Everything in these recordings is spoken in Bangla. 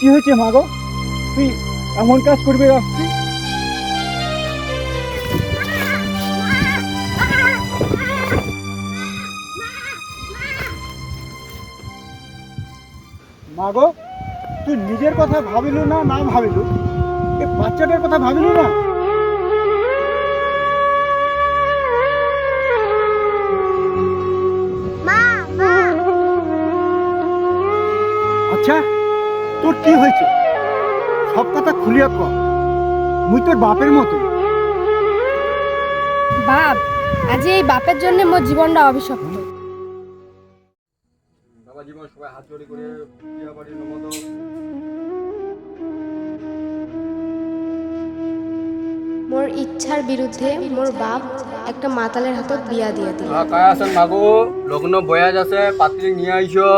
কি হয়েছে মা গো? তুই এমন কাজ করবে আসছি মা গো, তুই নিজের কথা ভাবিলু না না ভাবিলু? এই বাচ্চাটার কথা ভাবিলু না? তোর কি হয়েছে? সব কথা খুলিয়া কর মুই তোর বাপের মতোই। বাপ আজি এই বাপের জন্য মোর জীবনটা অভিশপ্ত। বাবা জীবন সবাই হাত জোড়ি করে বিয়া বাড়ি নমত মোর ইচ্ছার বিরুদ্ধে মোর বাপ একটা মাতালের হাতত বিয়া দিয়া দিল। কায় আছেন মাগো? লগ্ন বয়াজ আছে পাত্রী নিয়ে আইছো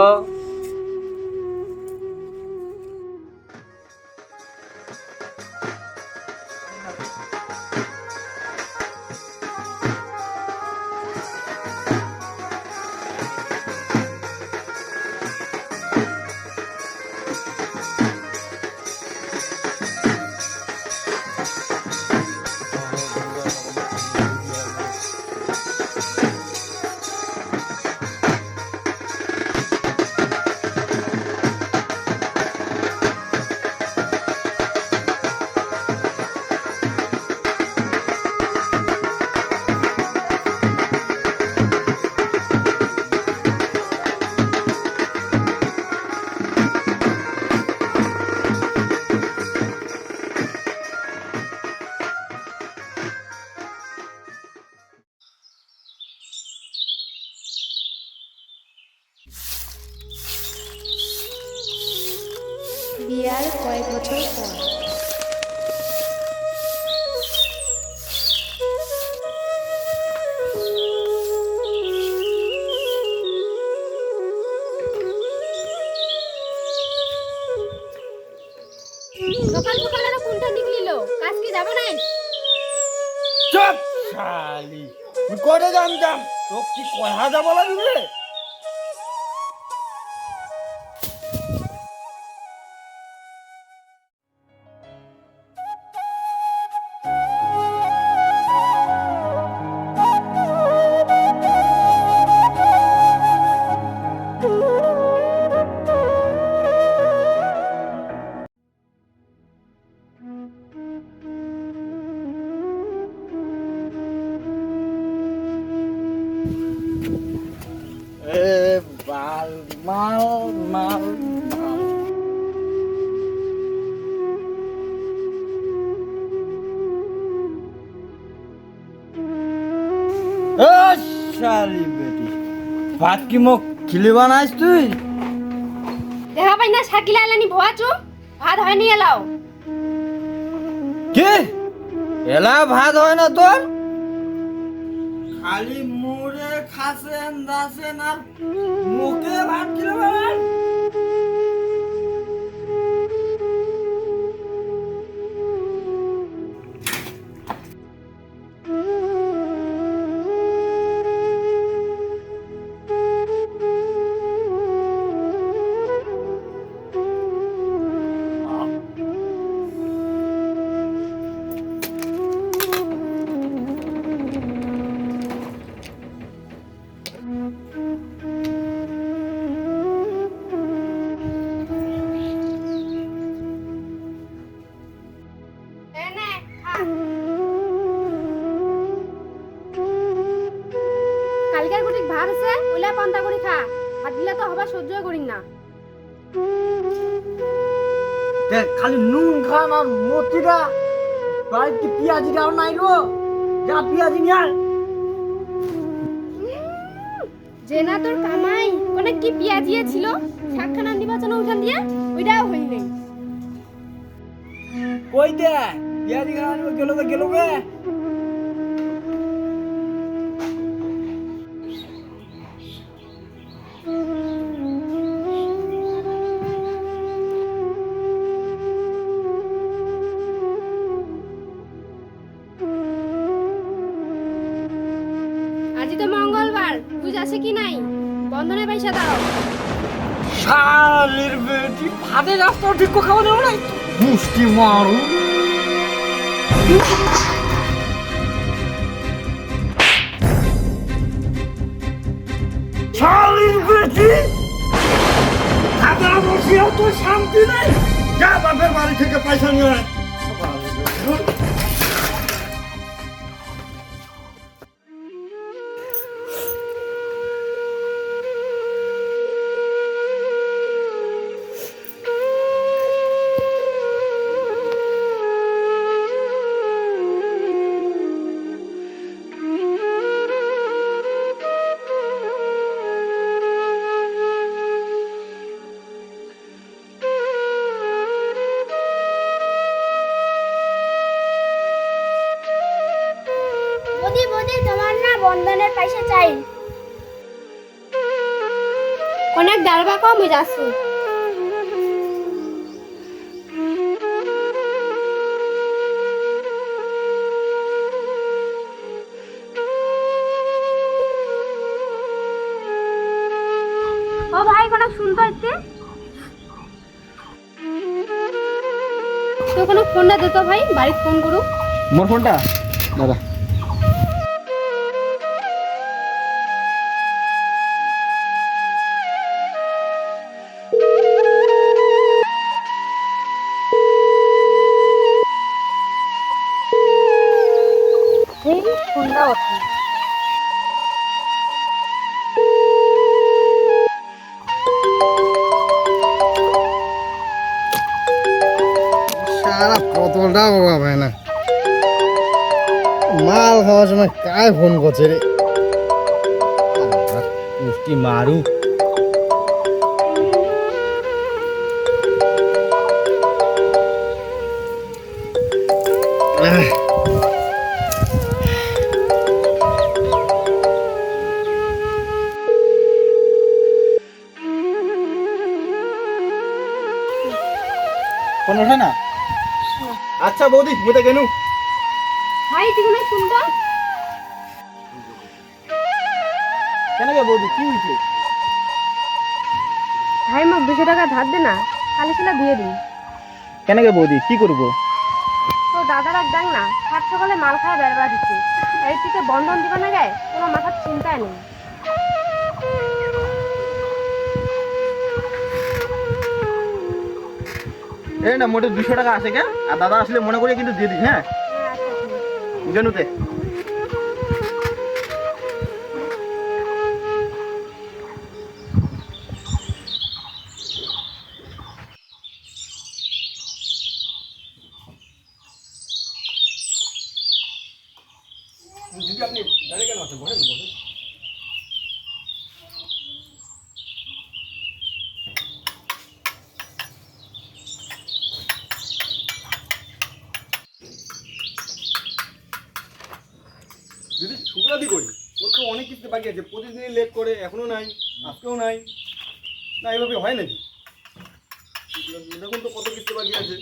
জানতাম তো কি কয়া যাব? লাগবে এ শালি বেটি। ভাত কি মোক খিলি বানাইছ তুই? দেখা পাই না শাকিলা এলানি ভুয়া চু ভাত হয়নি এলাও? কি? এলা ভাত হয় না তোর খালি মুড়ে খাসেন দাসেন আর মুখে ভাত খিলে কালকের গুটি ভাত আছে ওইলা পান্তা করি খা। ভাত দিলে তো হবা সহ্য করিন না। দেখ খালি নুন খান আর মতিরা বাড়িতে পেঁয়াজিটাও নাই গো? যা পেঁয়াজি নিয়ে আয়। যে না তোর কামাই। অনেক কি পিয়াজিয়ে ছিল? শাকখানা নির্বাচন ওখান দিয়ে ওইটাও হই নাই কই দে? পেঁয়াজি খাওয়া গেল গেল গে। বন্ধনের পয়সা দাও। শালির বেটি ভাতে রাস্তা ঠিক খাওয়া যাবে নাই? মুষ্টি মারু। শালির বেটি খাবার বসিয়াও তো শান্তি নেই। যা বাপের বাড়ি থেকে পয়সা নিয়ে বন্ধনের পয়সা চাই অনেক দাঁড়বা কম হয়ে যাচ্ছু। ও ভাই, কোন শুনতে হচ্ছে? তো কোনো ফোনটা দে তো ভাই বাড়িতে ফোন করু মোর ফোনটা? দাদা। সারা পটলটা বাবা ভাই না। মাল খাওয়ার সময় কায় ফোন করছে রে? মিষ্টি মারু। ফোন ওঠে না? আচ্ছা বৌদি মুই তো গেনু ভাই তুই শুনতো কেন গে বৌদি কি হয়েছে? ভাই মোক দুশো টাকা ধার দে না কালি সেলা দিয়ে দিই কেন গে বৌদি কি করব? তো দাদার দেখ না সাত সকালে মাল খাওয়া বেড়বা দিচ্ছে। এই থেকে বন্ধন দিবা না গায়ে তোমার মাথার চিন্তায় নেই। এই না মোটে দুশো টাকা আছে কে? আর দাদা আসলে মনে করে কিন্তু দিয়ে দিস হ্যাঁ? হ্যাঁ শুক্রাদি করি। ওর তো অনেক কিছু বাকি আছে। প্রতিদিনই লেট করে এখনও নাই, আজকেও নাই। না, এভাবে হয় নাকি? দেখুন তো কত কিস্তি বাকি আছে।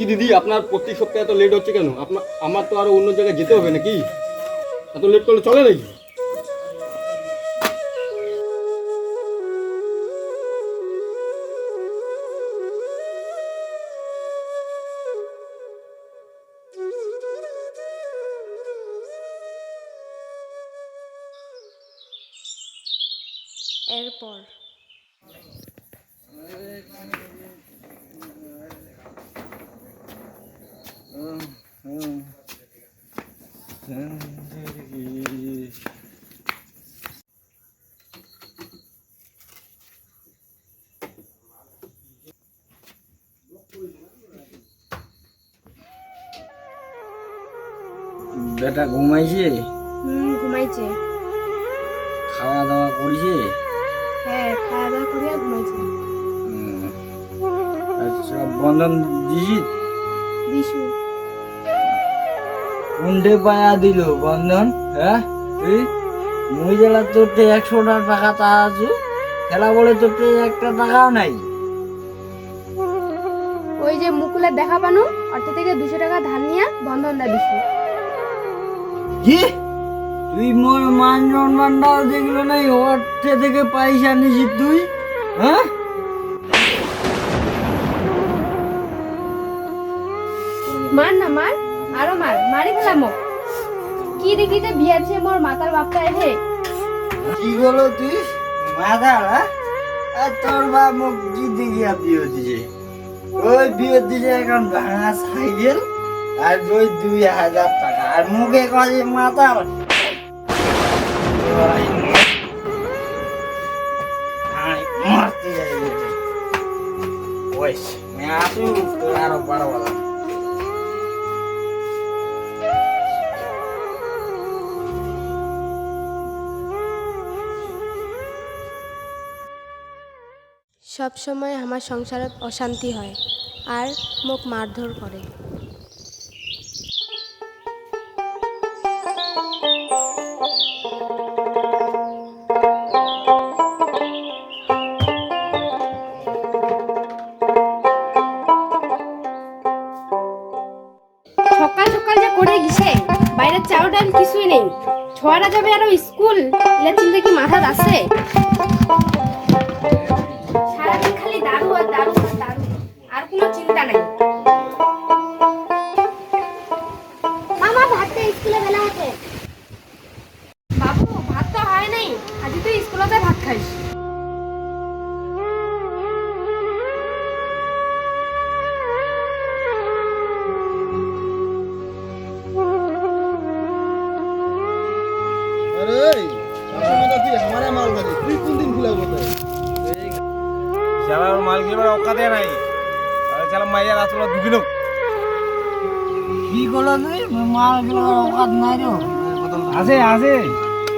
কি দিদি, আপনার প্রতি সপ্তাহে এত লেট হচ্ছে কেন? আপনার আমার তো আরও অন্য জায়গায় যেতে হবে নাকি? এত লেট করলে চলে নাকি? এরপর। বেটা ঘুমাইছে? হুম ঘুমাইছে। খাওয়া দাওয়া করেছে? হ্যাঁ খাওয়া দাওয়া করিয়া ঘুমাইছে। হুম। আচ্ছা বন্ধন দিছি বিশু কোনটে পায়া দিল বন্ধন হ্যাঁ? তুই মুই জেলা তোরতে একশো টাকা তা আছো। খেলা বলে তোরতে একটা টাকাও নাই। ওই যে মুকুলের দেখা পানু অর্থ থেকে দুশো টাকা ধার নিয়ে বন্ধন দা বিশু কি? তুই মোর মান সম্মানটাও দেখল নাই অর্থে থেকে পয়সা নিছিস তুই হ্যাঁ? মার না, মার। আরও মার, মারি ফেলাম। কি দেখি যে বিয়া দিছে মোর মাতার বাপটা হে কি বলো তুই? মাথা আর তোর বাপ মুখ কি দেখিয়া বিয়ে দিছে? ওই বিয়ে দিছে এখন ভাঙা সাইকেল আর ওই দুই হাজার টাকা। আর মুখে কাজে মাথা মারতে যাই ওই আসু তোর আরও বড় বড় সব সময় আমার সংসারে অশান্তি হয় আর মোক মারধর করে। সকাল সকাল যে করে গেছে, বাইরের চাও ডাল কিছুই নেই। ছোয়ারা যাবে আরও স্কুল এলা চিন্তা কি মাথাত আছে। নাই। কি করল তুই? মাল অকাত নাই রে। আছে আছে।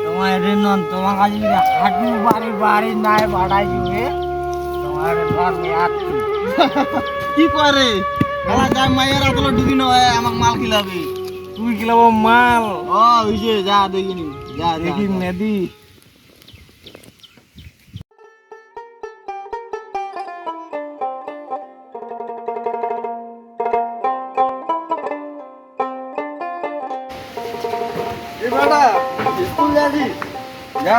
তোমার ঋণ তোমার কাছে হাঁটু বাড়ি বাড়ি নাই বাড়াই দিবে তোমার কি করে? খেলা যায় মাইয়ের আসলে ঢুকি আমাকে মাল খিলাবে। তুই কিলাব মাল। ও হইছে যা দেখিনি যা দেখি নেদি।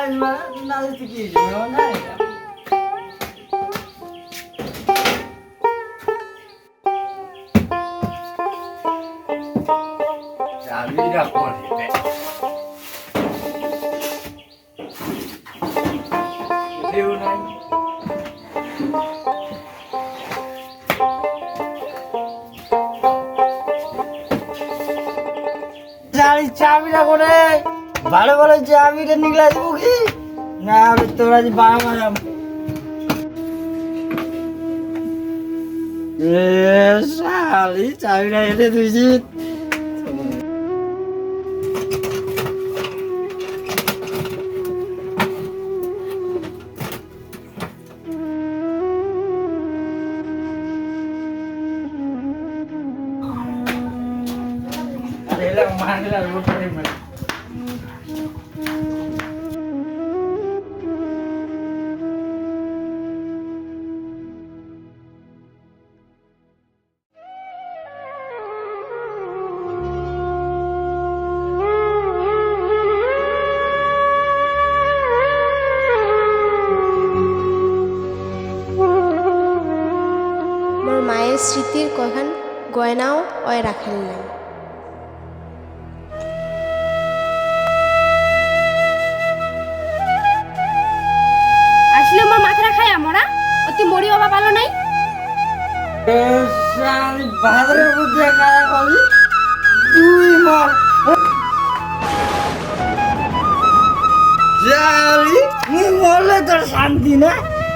দিবা নাই মা না দিতে কি যাবে ভালো ভালো চাবিটা নিগলা দিব কি না আমি তোরা যে বাবা মারাম এ শালি চাবিটা এনে দিয়েছি কখান গয়নাও অয় রাখেন নাই। আসলে আমার মাথাটা খায় আমরা অতি মরি বাবা পালো নাই। কারা তুই মর। শালি মুই মরলে তোর শান্তি না